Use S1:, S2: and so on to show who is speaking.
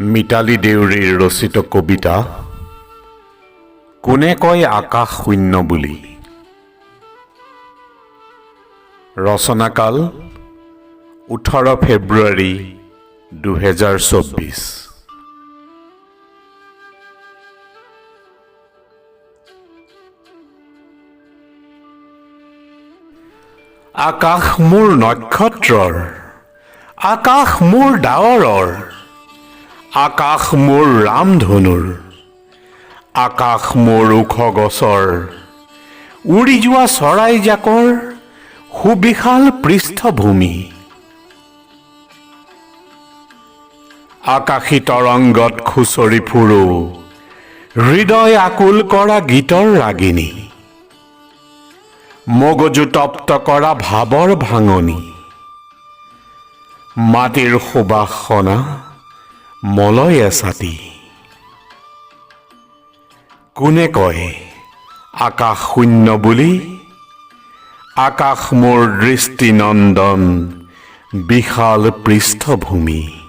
S1: মিতালী দেউৰীৰ ৰচিত কবিতা কোনে কয় আকাশ শূন্য বুলি? ৰচনাকাল ওঠৰ ফেব্ৰুৱাৰী দুহেজাৰ চৌব্বিছ। আকাশ মোৰ নক্ষত্ৰৰ আকাশ মোৰ ডাৱৰৰ। আকাশ মোৰ ৰামধনুৰ আকাশ মোৰ ওখ গছৰ। উৰি যোৱা চৰাই জাকৰ সুবিশাল পৃষ্ঠভূমি। আকাশী তৰংগত খুচৰি ফুৰো। হৃদয় আকুল কৰা গীতৰ ৰাগিনী। মগজু তপ্ত কৰা ভাৱৰ ভাঙনি। মাটিৰ সুবাসনা মলয় এছাতি কোনে কয় আকাশ শূন্য বুলি? আকাশ মোৰ দৃষ্টি নন্দন বিশাল পৃষ্ঠভূমি।